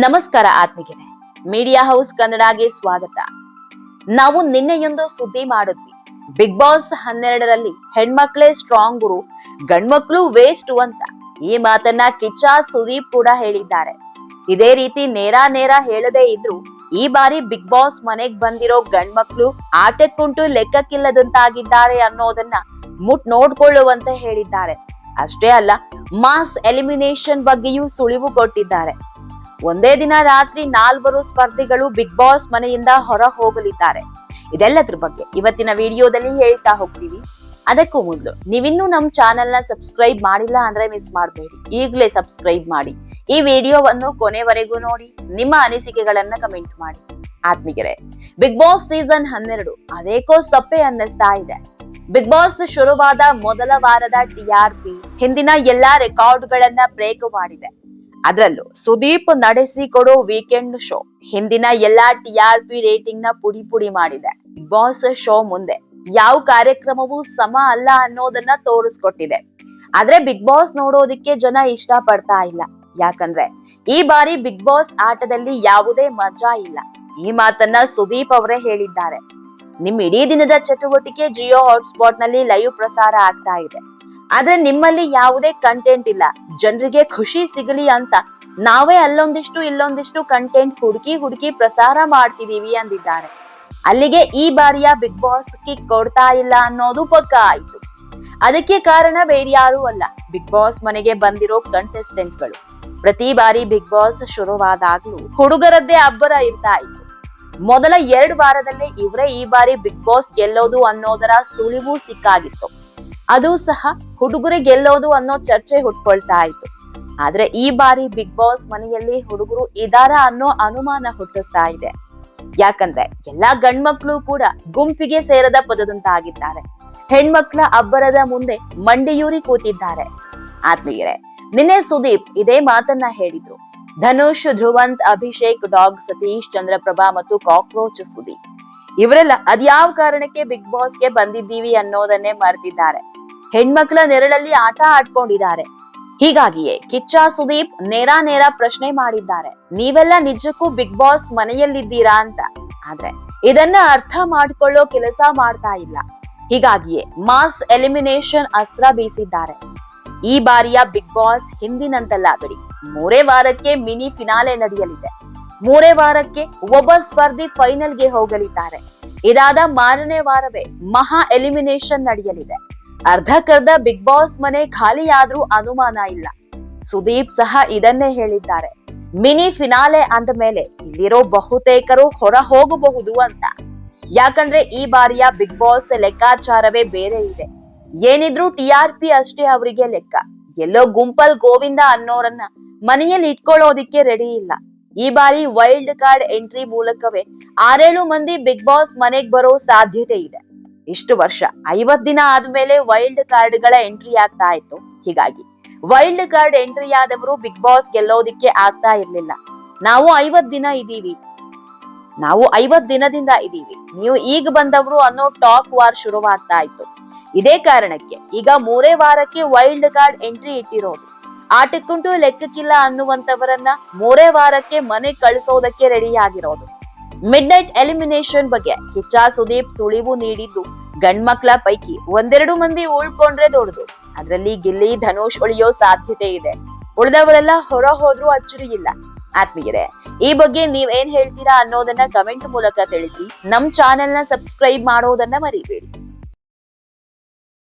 ನಮಸ್ಕಾರ ಆತ್ಮಿಕರೇ media house ಕನ್ನಡಗೆ ಸ್ವಾಗತ. ನಾವು ನಿನ್ನೆಯೊಂದು ಸುದ್ದಿ ಮಾಡಿದ್ವಿ. ಬಿಗ್ ಬಾಸ್ ಹನ್ನೆರಡರಲ್ಲಿ ಹೆಣ್ಮಕ್ಳೇ ಸ್ಟ್ರಾಂಗ್ ಗುರು, ಗಂಡ್ಮಕ್ಳು ವೇಸ್ಟ್ ಅಂತ. ಈ ಮಾತನ್ನ ಕಿಚ್ಚ ಸುದೀಪ್ ಕೂಡ ಹೇಳಿದ್ದಾರೆ. ಇದೇ ರೀತಿ ನೇರ ನೇರ ಹೇಳದೇ ಇದ್ರು ಈ ಬಾರಿ ಬಿಗ್ ಬಾಸ್ ಮನೆಗ್ ಬಂದಿರೋ ಗಂಡ್ಮಕ್ಳು ಆಟಕ್ಕುಂಟು ಲೆಕ್ಕಕ್ಕಿಲ್ಲದಂತಾಗಿದ್ದಾರೆ ಅನ್ನೋದನ್ನ ಮುಟ್ ನೋಡ್ಕೊಳ್ಳುವಂತೆ ಹೇಳಿದ್ದಾರೆ. ಅಷ್ಟೇ ಅಲ್ಲ ಮಾಸ್ ಎಲಿಮಿನೇಷನ್ ಬಗ್ಗೆಯೂ ಸುಳಿವು ಕೊಟ್ಟಿದ್ದಾರೆ. ಒಂದೇ ದಿನ ರಾತ್ರಿ ನಾಲ್ವರು ಸ್ಪರ್ಧಿಗಳು ಬಿಗ್ ಬಾಸ್ ಮನೆಯಿಂದ ಹೊರ ಹೋಗಲಿದ್ದಾರೆ. ಇದೆಲ್ಲದ್ರ ಬಗ್ಗೆ ಇವತ್ತಿನ ವಿಡಿಯೋದಲ್ಲಿ ಹೇಳ್ತಾ ಹೋಗ್ತೀವಿ. ಅದಕ್ಕೂ ಮೊದಲು ನೀವಿನ್ನೂ ನಮ್ಮ ಚಾನೆಲ್ನ ಸಬ್ಸ್ಕ್ರೈಬ್ ಮಾಡಿಲ್ಲ ಅಂದ್ರೆ ಮಿಸ್ ಮಾಡಬೇಡಿ. ಈಗಲೇ ಸಬ್ಸ್ಕ್ರೈಬ್ ಮಾಡಿ. ಈ ವಿಡಿಯೋವನ್ನು ಕೊನೆವರೆಗೂ ನೋಡಿ, ನಿಮ್ಮ ಅನಿಸಿಕೆಗಳನ್ನ ಕಮೆಂಟ್ ಮಾಡಿ. ಆತ್ಮಿಗೆರೆ ಬಿಗ್ ಬಾಸ್ ಸೀಸನ್ ಹನ್ನೆರಡು ಅದೇಕೋ ಸಪ್ಪೆ ಅನ್ನಿಸ್ತಾ ಇದೆ. ಬಿಗ್ ಬಾಸ್ ಶುರುವಾದ ಮೊದಲ ವಾರದ ಟಿಆರ್ಪಿ ಹಿಂದಿನ ಎಲ್ಲಾ ರೆಕಾರ್ಡ್ಗಳನ್ನ ಬ್ರೇಕ್ ಮಾಡಿದೆ. ಅದರಲ್ಲೂ ಸುದೀಪ್ ನಡೆಸಿಕೊಡೋ ವೀಕೆಂಡ್ ಶೋ ಹಿಂದಿನ ಎಲ್ಲಾ ಟಿಆರ್ಪಿ ರೇಟಿಂಗ್ನ ಪುಡಿ ಪುಡಿ ಮಾಡಿದೆ. ಬಿಗ್ ಬಾಸ್ ಶೋ ಮುಂದೆ ಯಾವ ಕಾರ್ಯಕ್ರಮವೂ ಸಮ ಅಲ್ಲ ಅನ್ನೋದನ್ನ ತೋರಿಸ್ಕೊಟ್ಟಿದೆ. ಆದ್ರೆ ಬಿಗ್ ಬಾಸ್ ನೋಡೋದಿಕ್ಕೆ ಜನ ಇಷ್ಟ ಪಡ್ತಾ ಇಲ್ಲ. ಯಾಕಂದ್ರೆ ಈ ಬಾರಿ ಬಿಗ್ ಬಾಸ್ ಆಟದಲ್ಲಿ ಯಾವುದೇ ಮಜಾ ಇಲ್ಲ. ಈ ಮಾತನ್ನ ಸುದೀಪ್ ಅವರೇ ಹೇಳಿದ್ದಾರೆ. ನಿಮ್ ಇಡೀ ದಿನದ ಚಟುವಟಿಕೆ ಜಿಯೋ ಹಾಟ್ಸ್ಪಾಟ್ನಲ್ಲಿ ಲೈವ್ ಪ್ರಸಾರ ಆಗ್ತಾ ಇದೆ. ಆದ್ರೆ ನಿಮ್ಮಲ್ಲಿ ಯಾವುದೇ ಕಂಟೆಂಟ್ ಇಲ್ಲ. ಜನರಿಗೆ ಖುಷಿ ಸಿಗಲಿ ಅಂತ ನಾವೇ ಅಲ್ಲೊಂದಿಷ್ಟು ಇಲ್ಲೊಂದಿಷ್ಟು ಕಂಟೆಂಟ್ ಹುಡುಕಿ ಹುಡುಕಿ ಪ್ರಸಾರ ಮಾಡ್ತಿದೀವಿ ಅಂದಿದ್ದಾರೆ. ಅಲ್ಲಿಗೆ ಈ ಬಾರಿಯ ಬಿಗ್ ಬಾಸ್ ಕಿಕ್ ಕೊಡ್ತಾ ಇಲ್ಲ ಅನ್ನೋದು ಪಕ್ಕ ಆಯ್ತು. ಅದಕ್ಕೆ ಕಾರಣ ಬೇರ್ಯಾರೂ ಅಲ್ಲ. ಬಿಗ್ ಬಾಸ್ ಮನೆಗೆ ಬಂದಿರೋ ಕಂಟೆಸ್ಟೆಂಟ್ಗಳು ಪ್ರತಿ ಬಾರಿ ಬಿಗ್ ಬಾಸ್ ಶುರುವಾದಾಗ್ಲೂ ಹುಡುಗರದ್ದೇ ಅಬ್ಬರ ಇರ್ತಾ ಇತ್ತು. ಮೊದಲ ಎರಡು ವಾರದಲ್ಲೇ ಇವರೇ ಈ ಬಾರಿ ಬಿಗ್ ಬಾಸ್ ಗೆಲ್ಲೋದು ಅನ್ನೋದರ ಸುಳಿವು ಸಿಕ್ಕಾಗಿತ್ತು. ಅದು ಸಹ ಹುಡುಗರು ಗೆಲ್ಲೋದು ಅನ್ನೋ ಚರ್ಚೆ ಹುಟ್ಕೊಳ್ತಾ ಇತ್ತು. ಆದ್ರೆ ಈ ಬಾರಿ ಬಿಗ್ ಬಾಸ್ ಮನೆಯಲ್ಲಿ ಹುಡುಗರು ಇದಾರ ಅನ್ನೋ ಅನುಮಾನ ಹುಟ್ಟಿಸ್ತಾ ಇದೆ. ಯಾಕಂದ್ರೆ ಎಲ್ಲಾ ಗಂಡ್ಮಕ್ಳು ಕೂಡ ಗುಂಪಿಗೆ ಸೇರದ ಪದದಂತಾಗಿದ್ದಾರೆ ಹೆಣ್ಮಕ್ಳ ಅಬ್ಬರದ ಮುಂದೆ ಮಂಡಿಯೂರಿ ಕೂತಿದ್ದಾರೆ. ಆತ್ಮೀಯರೇ, ನಿನ್ನೆ ಸುದೀಪ್ ಇದೇ ಮಾತನ್ನ ಹೇಳಿದ್ರು. ಧನುಷ್, ಧ್ರುವಂತ್, ಅಭಿಷೇಕ್, ಡಾಗ್, ಸತೀಶ್, ಚಂದ್ರಪ್ರಭಾ ಮತ್ತು ಕಾಕ್ರೋಚ್ ಸುದೀಪ್. ಇವರೆಲ್ಲ ಅದ್ಯಾವ ಕಾರಣಕ್ಕೆ ಬಿಗ್ ಬಾಸ್ಗೆ ಬಂದಿದ್ದೀವಿ ಅನ್ನೋದನ್ನೇ ಮರೆತಿದ್ದಾರೆ. ಹೆಣ್ಮಕ್ಳ ನೆರಳಲ್ಲಿ ಆಟ ಆಡ್ಕೊಂಡಿದ್ದಾರೆ. ಹೀಗಾಗಿಯೇ ಕಿಚ್ಚ ಸುದೀಪ್ ನೇರ ನೇರ ಪ್ರಶ್ನೆ ಮಾಡಿದ್ದಾರೆ. ನೀವೆಲ್ಲ ನಿಜಕ್ಕೂ ಬಿಗ್ ಬಾಸ್ ಮನೆಯಲ್ಲಿದ್ದೀರಾ ಅಂತ. ಆದ್ರೆ ಇದನ್ನ ಅರ್ಥ ಮಾಡ್ಕೊಳ್ಳೋ ಕೆಲಸ ಮಾಡ್ತಾ ಇಲ್ಲ. ಹೀಗಾಗಿಯೇ ಮಾಸ್ ಎಲಿಮಿನೇಷನ್ ಅಸ್ತ್ರ ಬೀಸಿದ್ದಾರೆ. ಈ ಬಾರಿಯ ಬಿಗ್ ಬಾಸ್ ಹಿಂದಿನಂತಲ್ಲ ಬಿಡಿ. ಮೂರೇ ವಾರಕ್ಕೆ ಮಿನಿ ಫಿನಾಲೆ ನಡೆಯಲಿದೆ. ಮೂರೇ ವಾರಕ್ಕೆ ಒಬ್ಬ ಸ್ಪರ್ಧಿ ಫೈನಲ್ಗೆ ಹೋಗಲಿದ್ದಾರೆ. ಇದಾದ ಮಾರನೇ ವಾರವೇ ಮಹಾ ಎಲಿಮಿನೇಷನ್ ನಡೆಯಲಿದೆ. ಅರ್ಧಕ್ಕರ್ಧ ಬಿಗ್ ಬಾಸ್ ಮನೆ ಖಾಲಿಯಾದ್ರೂ ಅನುಮಾನ ಇಲ್ಲ. ಸುದೀಪ್ ಸಹ ಇದನ್ನೇ ಹೇಳಿದ್ದಾರೆ. ಮಿನಿ ಫಿನಾಲೆ ಅಂದ ಮೇಲೆ ಇಲ್ಲಿರೋ ಬಹುತೇಕರು ಹೊರ ಹೋಗಬಹುದು ಅಂತ. ಯಾಕಂದ್ರೆ ಈ ಬಾರಿಯ ಬಿಗ್ ಬಾಸ್ ಲೆಕ್ಕಾಚಾರವೇ ಬೇರೆ ಇದೆ. ಏನಿದ್ರು ಪಿ ಅಷ್ಟೇ ಅವರಿಗೆ ಲೆಕ್ಕ. ಎಲ್ಲೋ ಗುಂಪಲ್ ಗೋವಿಂದ ಅನ್ನೋರನ್ನ ಮನೆಯಲ್ಲಿ ಇಟ್ಕೊಳ್ಳೋದಿಕ್ಕೆ ರೆಡಿ ಇಲ್ಲ. ಈ ಬಾರಿ ವೈಲ್ಡ್ ಕಾರ್ಡ್ ಎಂಟ್ರಿ ಮೂಲಕವೇ ಆರೇಳು ಮಂದಿ ಬಿಗ್ ಬಾಸ್ ಮನೆಗ್ ಬರೋ ಸಾಧ್ಯತೆ ಇದೆ. ಇಷ್ಟು ವರ್ಷ. ಐವತ್ ದಿನ ಆದ್ಮೇಲೆ ವೈಲ್ಡ್ ಕಾರ್ಡ್ಗಳ ಎಂಟ್ರಿ ಆಗ್ತಾ ಇತ್ತು. ಹೀಗಾಗಿ ವೈಲ್ಡ್ ಕಾರ್ಡ್ ಎಂಟ್ರಿ ಆದವರು ಬಿಗ್ ಬಾಸ್ ಗೆಲ್ಲೋದಿಕ್ಕೆ ಆಗ್ತಾ ಇರ್ಲಿಲ್ಲ. ನಾವು ಐವತ್ ದಿನ ಇದೀವಿ ನಾವು ಐವತ್ ದಿನದಿಂದ ಇದೀವಿ ನೀವು ಈಗ ಬಂದವರು ಅನ್ನೋ ಟಾಕ್ ವಾರ್ ಶುರುವಾಗ್ತಾ ಇತ್ತು. ಇದೇ ಕಾರಣಕ್ಕೆ ಈಗ ಮೂರೇ ವಾರಕ್ಕೆ ವೈಲ್ಡ್ ಕಾರ್ಡ್ ಎಂಟ್ರಿ ಇಟ್ಟಿರೋದು. ಆಟಕ್ಕುಂಟು ಲೆಕ್ಕಕ್ಕಿಲ್ಲ ಅನ್ನುವಂತವರನ್ನ ಮೂರೇ ವಾರಕ್ಕೆ ಮನೆ ಕಳಿಸೋದಕ್ಕೆ ರೆಡಿ ಆಗಿರೋದು. ಮಿಡ್ ನೈಟ್ ಎಲಿಮಿನೇಷನ್ ಬಗ್ಗೆ ಕಿಚ್ಚ ಸುದೀಪ್ ಸುಳಿವು ನೀಡಿದ್ದು ಗಂಡ್ಮಕ್ಳ ಪೈಕಿ ಒಂದೆರಡು ಮಂದಿ ಉಳ್ಕೊಂಡ್ರೆ ದೊಡ್ಡದು ಅದರಲ್ಲಿ ಗಿಲ್ಲಿ, ಧನುಷ್ ಉಳಿಯೋ ಸಾಧ್ಯತೆ ಇದೆ. ಉಳಿದವರೆಲ್ಲ ಹೊರ ಹೋದ್ರೂ ಅಚ್ಚರಿ ಇಲ್ಲ. ಆತ್ಮೀಯರೇ, ಈ ಬಗ್ಗೆ ನೀವ್ ಏನ್ ಹೇಳ್ತೀರಾ ಅನ್ನೋದನ್ನ ಕಮೆಂಟ್ ಮೂಲಕ ತಿಳಿಸಿ, ನಮ್ ಚಾನೆಲ್ನ ಸಬ್ಸ್ಕ್ರೈಬ್ ಮಾಡೋದನ್ನ ಮರಿಬೇಡಿ.